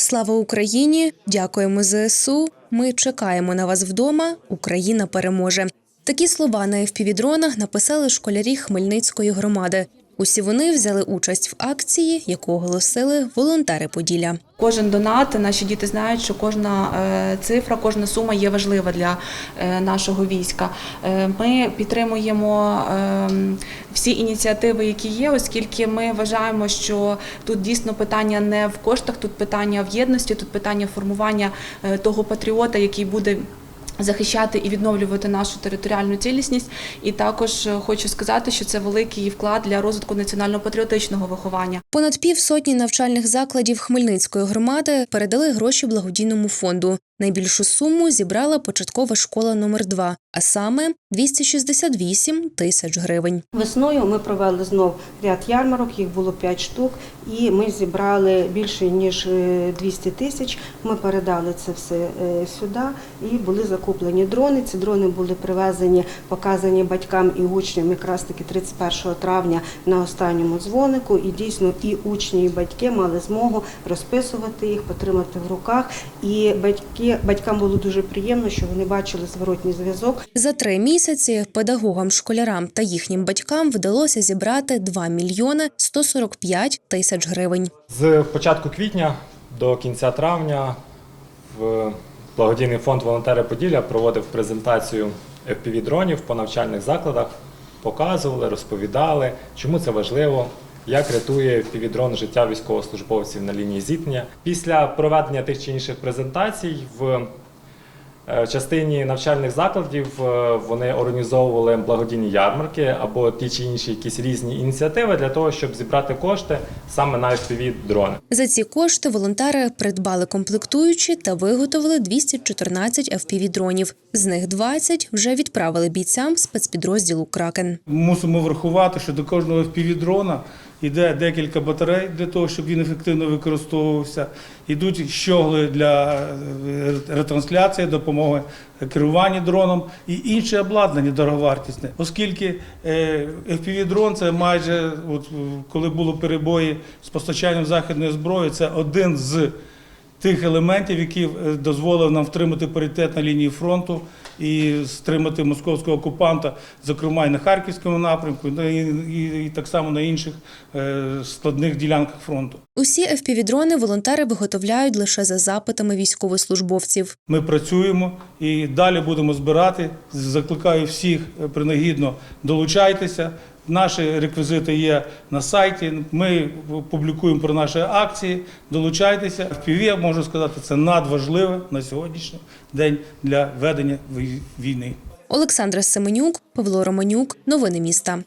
Слава Україні! Дякуємо ЗСУ. Ми чекаємо на вас вдома. Україна переможе. Такі слова на FPV-дронах написали школярі Хмельницької громади. Усі вони взяли участь в акції, яку оголосили волонтери Поділля. Кожен донат, наші діти знають, що кожна е, цифра, кожна сума є важлива для е, нашого війська. Е, Ми підтримуємо е, всі ініціативи, які є, оскільки ми вважаємо, що тут дійсно питання не в коштах, тут питання в єдності, тут питання формування е, того патріота, який буде. Захищати і відновлювати нашу територіальну цілісність, і також е, хочу сказати, що це великий вклад для розвитку національно-патріотичного виховання. Понад півсотні навчальних закладів Хмельницької громади передали гроші благодійному фонду. Найбільшу суму зібрала початкова школа номер 2 а саме 268 тисяч гривень. Весною ми провели знов ряд ярмарок, їх було 5 штук, і ми зібрали більше ніж е, 200 тисяч. Ми передали це все е, сюди і були закуплені дрони. Ці дрони були привезені, показані батькам і учням якраз таки 31 травня на останньому дзвонику. І дійсно і учні, і батьки мали змогу розписувати їх, потримати в руках. І батьки батькам було дуже приємно, що вони бачили зворотній зв'язок. За три місяці педагогам, школярам та їхнім батькам вдалося зібрати 2 мільйони 145 тисяч гривень. З початку квітня до кінця травня в благодійний фонд Волонтери Поділля проводив презентацію FPV-дронів по навчальних закладах, показували, розповідали, чому це важливо, як рятує FPV-дрон життя військовослужбовців на лінії зіткнення. Після проведення тих чи інших презентацій в е, частині навчальних закладів е, вони організовували благодійні ярмарки або ті чи інші якісь різні ініціативи для того, щоб зібрати кошти саме на FPV-дрони. За ці кошти волонтери придбали комплектуючі та виготовили 214 FPV-дронів. З них 20 вже відправили бійцям спецпідрозділу Кракен. Мусимо врахувати, що до кожного FPV-дрона йде декілька батарей для того, щоб він ефективно використовувався. Йдуть щогли для е, ретрансляції, допомоги керуванні дроном і інше обладнання дороговартісне. Оскільки е, FPV-дрон це майже, от, коли були перебої з постачанням західної зброї, це один з тих елементів, які е, дозволив нам втримати паритет на лінії фронту і стримати московського окупанта, зокрема і на харківському напрямку, і, і, і так само на інших е, складних ділянках фронту. Усі FPV-дрони волонтери виготовляють лише за запитами військовослужбовців. Ми працюємо і далі будемо збирати. Закликаю всіх е, принагідно долучайтеся. Наші реквізити є на сайті. Ми публікуємо про наші акції. Долучайтеся. В можу сказати, це надважливе на сьогоднішній день для ведення війни. Олександра Семенюк, Павло Романюк. Новини міста.